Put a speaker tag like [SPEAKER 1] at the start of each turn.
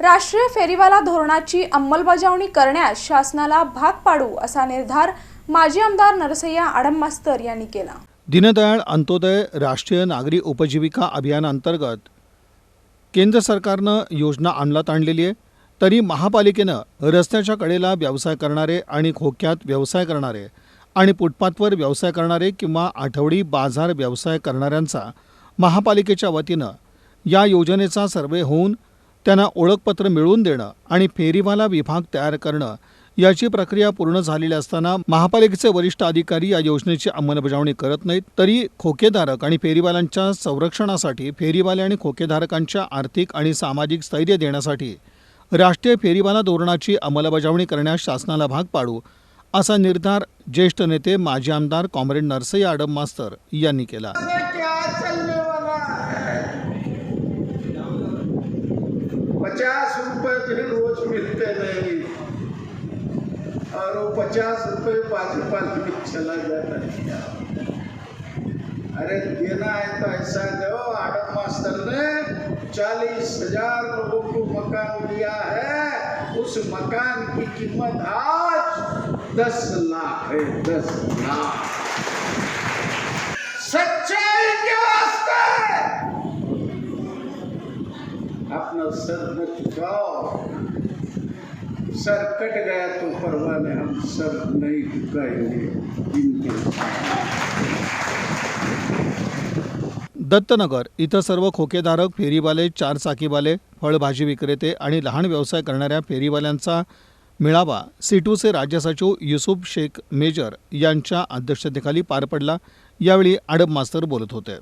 [SPEAKER 1] राष्ट्रीय फेरीवाला धोरणाची अंमलबजावणी करण्यास शासनाला भाग पाडू असा निर्धार माजी आमदार नरसय्या आडममास्तर यांनी केला.
[SPEAKER 2] दीनदयाळ अंत्योदय राष्ट्रीय नागरी उपजीविका अभियानांतर्गत केंद्र सरकारनं योजना अंमलात आणलेली आहे. तरी महापालिकेनं रस्त्याच्या कडेला व्यवसाय करणारे आणि खोक्यात व्यवसाय करणारे आणि फुटपाथवर व्यवसाय करणारे किंवा आठवडी बाजार व्यवसाय करणाऱ्यांचा महापालिकेच्या वतीनं या योजनेचा सर्वे होऊन त्यांना ओळखपत्र मिळवून देणं आणि फेरीवाला विभाग तयार करणं याची प्रक्रिया पूर्ण झालेली असताना महापालिकेचे वरिष्ठ अधिकारी या योजनेची अंमलबजावणी करत नाहीत तरी खोकेधारक आणि फेरीवाल्यांच्या संरक्षणासाठी फेरीवाले आणि खोकेधारकांच्या आर्थिक आणि सामाजिक स्थैर्य देण्यासाठी राष्ट्रीय फेरीवाला धोरणाची अंमलबजावणी करण्यास शासनाला भाग पाडू असा निर्धार ज्येष्ठ नेते माजी आमदार कॉम्रेड नरसय्या आडम मास्तर यांनी केला.
[SPEAKER 3] वो पचास रुपए भाजपा में चला जाता है। अरे देना है तो ऐसा दो, आडम मास्टर ने चालीस हज़ार लोगों को मकान दिया है। उस मकान की कीमत आज दस लाख है, दस लाख। सच्चाई के वास्ते अपना सर न झुकाओ। सर कट गया तो परवाह हम सर नहीं झुकाएंगे इनके
[SPEAKER 2] दत्तनगर इथं सर्व खोकेधारक फेरीवाले चारचाकीवाले फळभाजी विक्रेते आणि लहान व्यवसाय करणाऱ्या फेरीवाल्यांचा मेळावा सिटूचे राज्य सचिव युसुफ शेख मेजर यांच्या अध्यक्षतेखाली पार पडला. यावेळी आडब मास्तर बोलत होते.